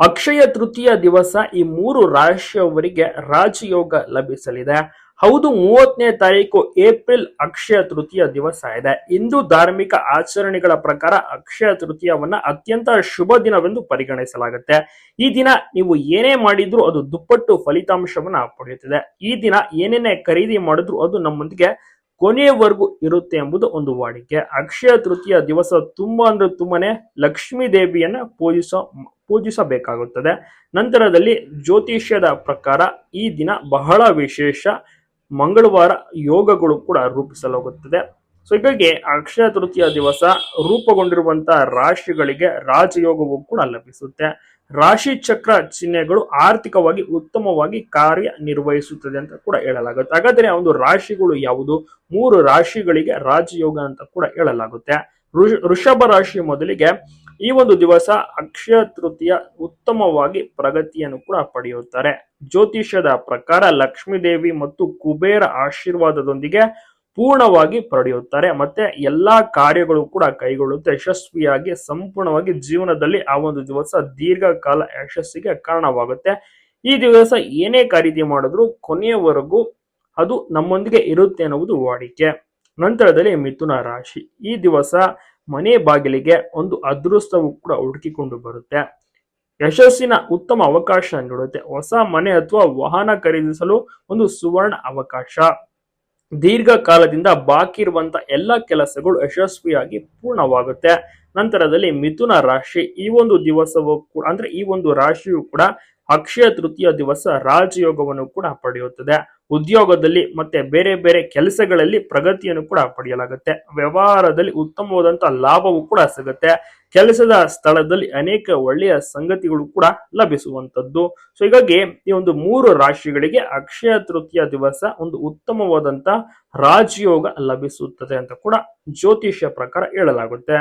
ಅಕ್ಷಯ ತೃತೀಯ ದಿವಸ ಈ ಮೂರು ರಾಶಿಯವರಿಗೆ ರಾಜಯೋಗ ಲಭಿಸಲಿದೆ. ಹೌದು, ಮೂವತ್ತನೇ ತಾರೀಕು ಏಪ್ರಿಲ್ ಅಕ್ಷಯ ತೃತೀಯ ದಿವಸ ಇದೆ. ಹಿಂದೂ ಧಾರ್ಮಿಕ ಆಚರಣೆಗಳ ಪ್ರಕಾರ ಅಕ್ಷಯ ತೃತೀಯವನ್ನ ಅತ್ಯಂತ ಶುಭ ದಿನವೆಂದು ಪರಿಗಣಿಸಲಾಗುತ್ತೆ. ಈ ದಿನ ನೀವು ಏನೇ ಮಾಡಿದ್ರು ಅದು ದುಪ್ಪಟ್ಟು ಫಲಿತಾಂಶವನ್ನ ಪಡೆಯುತ್ತದೆ. ಈ ದಿನ ಏನೇನೇ ಖರೀದಿ ಮಾಡಿದ್ರು ಅದು ನಮ್ಮೊಂದಿಗೆ ಕೊನೆಯವರೆಗೂ ಇರುತ್ತೆ ಎಂಬುದು ಒಂದು ವಾಡಿಕೆ. ಅಕ್ಷಯ ತೃತೀಯ ದಿವಸ ತುಂಬಾ ಅಂದ್ರೆ ತುಂಬಾನೇ ಲಕ್ಷ್ಮೀ ದೇವಿಯನ್ನ ಪೂಜಿಸೋ ಪೂಜಿಸಬೇಕಾಗುತ್ತದೆ. ನಂತರದಲ್ಲಿ ಜ್ಯೋತಿಷ್ಯದ ಪ್ರಕಾರ ಈ ದಿನ ಬಹಳ ವಿಶೇಷ ಮಂಗಳವಾರ ಯೋಗಗಳು ಕೂಡ ರೂಪಿಸಲಾಗುತ್ತದೆ. ಸೊ ಹೀಗಾಗಿ ಅಕ್ಷಯ ತೃತೀಯ ದಿವಸ ರೂಪುಗೊಂಡಿರುವಂತಹ ರಾಶಿಗಳಿಗೆ ರಾಜಯೋಗವು ಕೂಡ ಲಭಿಸುತ್ತೆ. ರಾಶಿ ಚಕ್ರ ಚಿಹ್ನೆಗಳು ಆರ್ಥಿಕವಾಗಿ ಉತ್ತಮವಾಗಿ ಕಾರ್ಯ ನಿರ್ವಹಿಸುತ್ತದೆ ಅಂತ ಕೂಡ ಹೇಳಲಾಗುತ್ತೆ. ಹಾಗಾದ್ರೆ ಒಂದು ರಾಶಿಗಳು ಯಾವುದು? ಮೂರು ರಾಶಿಗಳಿಗೆ ರಾಜಯೋಗ ಅಂತ ಕೂಡ ಹೇಳಲಾಗುತ್ತೆ. ಋಷಭ ರಾಶಿ ಮೊದಲಿಗೆ ಈ ಒಂದು ದಿವಸ ಅಕ್ಷಯ ತೃತೀಯ ಉತ್ತಮವಾಗಿ ಪ್ರಗತಿಯನ್ನು ಕೂಡ ಪಡೆಯುತ್ತಾರೆ. ಜ್ಯೋತಿಷ್ಯದ ಪ್ರಕಾರ ಲಕ್ಷ್ಮೀದೇವಿ ಮತ್ತು ಕುಬೇರ ಆಶೀರ್ವಾದದೊಂದಿಗೆ ಪೂರ್ಣವಾಗಿ ಪಡೆಯುತ್ತಾರೆ. ಮತ್ತೆ ಎಲ್ಲಾ ಕಾರ್ಯಗಳು ಕೂಡ ಕೈಗೊಳ್ಳುತ್ತೆ. ಯಶಸ್ವಿಯಾಗಿ ಸಂಪೂರ್ಣವಾಗಿ ಜೀವನದಲ್ಲಿ ಆ ಒಂದು ದಿವಸ ದೀರ್ಘಕಾಲ ಯಶಸ್ಸಿಗೆ ಕಾರಣವಾಗುತ್ತೆ. ಈ ದಿವಸ ಏನೇ ಖರೀದಿ ಮಾಡಿದ್ರು ಕೊನೆಯವರೆಗೂ ಅದು ನಮ್ಮೊಂದಿಗೆ ಇರುತ್ತೆ ಅನ್ನುವುದು ವಾಡಿಕೆ. ನಂತರದಲ್ಲಿ ಮಿಥುನ ರಾಶಿ. ಈ ದಿವಸ ಮನೆ ಬಾಗಿಲಿಗೆ ಒಂದು ಅದೃಷ್ಟವು ಕೂಡ ಹುಡುಕಿಕೊಂಡು ಬರುತ್ತೆ. ಯಶಸ್ಸಿನ ಉತ್ತಮ ಅವಕಾಶ ನೀಡುತ್ತೆ. ಹೊಸ ಮನೆ ಅಥವಾ ವಾಹನ ಖರೀದಿಸಲು ಒಂದು ಸುವರ್ಣ ಅವಕಾಶ. ದೀರ್ಘಕಾಲದಿಂದ ಬಾಕಿ ಇರುವಂತ ಎಲ್ಲ ಕೆಲಸಗಳು ಯಶಸ್ವಿಯಾಗಿ ಪೂರ್ಣವಾಗುತ್ತೆ. ನಂತರದಲ್ಲಿ ಮಿಥುನ ರಾಶಿ. ಈ ಒಂದು ದಿವಸವೂ ಕೂಡ, ಅಂದ್ರೆ ಈ ಒಂದು ರಾಶಿಯು ಕೂಡ ಅಕ್ಷಯ ತೃತೀಯ ದಿವಸ ರಾಜಯೋಗವನ್ನು ಕೂಡ ಪಡೆಯುತ್ತದೆ. ಉದ್ಯೋಗದಲ್ಲಿ ಮತ್ತೆ ಬೇರೆ ಬೇರೆ ಕೆಲಸಗಳಲ್ಲಿ ಪ್ರಗತಿಯನ್ನು ಕೂಡ ಪಡೆಯಲಾಗುತ್ತೆ. ವ್ಯವಹಾರದಲ್ಲಿ ಉತ್ತಮವಾದಂತಹ ಲಾಭವೂ ಕೂಡ ಸಿಗುತ್ತೆ. ಕೆಲಸದ ಸ್ಥಳದಲ್ಲಿ ಅನೇಕ ಒಳ್ಳೆಯ ಸಂಗತಿಗಳು ಕೂಡ ಲಭಿಸುವಂತದ್ದು ಸೊ ಹೀಗಾಗಿ ಈ ಒಂದು ಮೂರು ರಾಶಿಗಳಿಗೆ ಅಕ್ಷಯ ತೃತೀಯ ದಿವಸ ಒಂದು ಉತ್ತಮವಾದಂತ ರಾಜಯೋಗ ಲಭಿಸುತ್ತದೆ ಅಂತ ಕೂಡ ಜ್ಯೋತಿಷ್ಯ ಪ್ರಕಾರ ಹೇಳಲಾಗುತ್ತೆ.